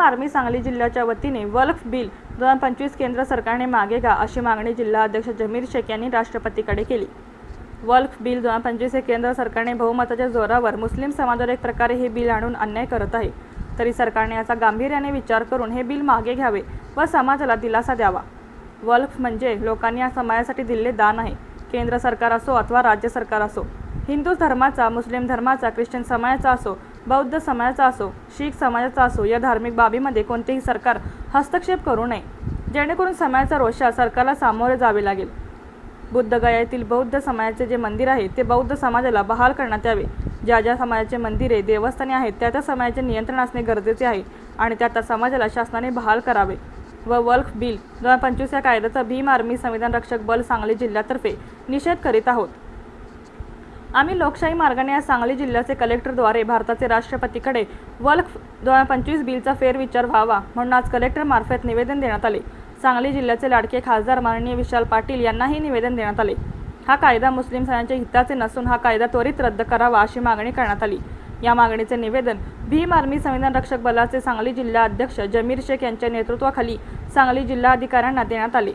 Army Sangli जिल्ह्याच्या वतीने wolf bill दोन हजार पंचवीस केंद्र सरकारने मागे घ्या अशी मागणी जिल्हा अध्यक्ष जमीर शेख यांनी राष्ट्रपतीकडे केली. वल्फ बिल दोन हजार पंचवीस हे केंद्र सरकारने बहुमताच्या जोरावर मुस्लिम समाजावर एक प्रकारे हे बिल आणून अन्याय करत आहे. तरी सरकारने याचा गांभीर्याने विचार करून हे बिल मागे घ्यावे व समाजाला दिलासा द्यावा. वल्फ म्हणजे लोकांनी या समाजासाठी दिलेले दान आहे. केंद्र सरकार असो अथवा राज्य सरकार असो हिंदू धर्माचा मुस्लिम धर्माचा ख्रिश्चन समाजाचा असो बौद्ध समाजाचा असो शीख समाजाचा असो या धार्मिक बाबीमध्ये कोणतेही सरकार हस्तक्षेप करू नये. जेणेकरून समाजाचा रोषा सरकारला सामोरे जावे लागेल. बुद्धगया येथील बौद्ध समाजाचे जे मंदिर आहे ते बौद्ध समाजाला बहाल करण्यात यावे. ज्या ज्या समाजाचे मंदिरे देवस्थाने आहेत त्या त्या समाजाचे नियंत्रण असणे गरजेचे आहे आणि त्या त्या समाजाला शासनाने बहाल करावे. व वल्फ बिल दोन हजार पंचवीस या कायद्याचा भीम आर्मी संविधान रक्षक बल सांगली जिल्ह्यातर्फे निषेध करीत आहोत. आम्ही लोकशाही मार्गाने या सांगली जिल्ह्याचे कलेक्टरद्वारे भारताचे राष्ट्रपतीकडे वल्फ दोन हजार पंचवीस बिलचा फेरविचार व्हावा म्हणून आज कलेक्टरमार्फत निवेदन देण्यात आले. सांगली जिल्ह्याचे लाडके खासदार माननीय विशाल पाटील यांनाही निवेदन देण्यात आले. हा कायदा मुस्लिम सणांच्या हिताचे नसून हा कायदा त्वरित रद्द करावा अशी मागणी करण्यात आली. या मागणीचे निवेदन भीम आर्मी संविधान रक्षक बलाचे सांगली जिल्हा अध्यक्ष जमीर शेख यांच्या नेतृत्वाखाली सांगली जिल्हाधिकाऱ्यांना देण्यात आले.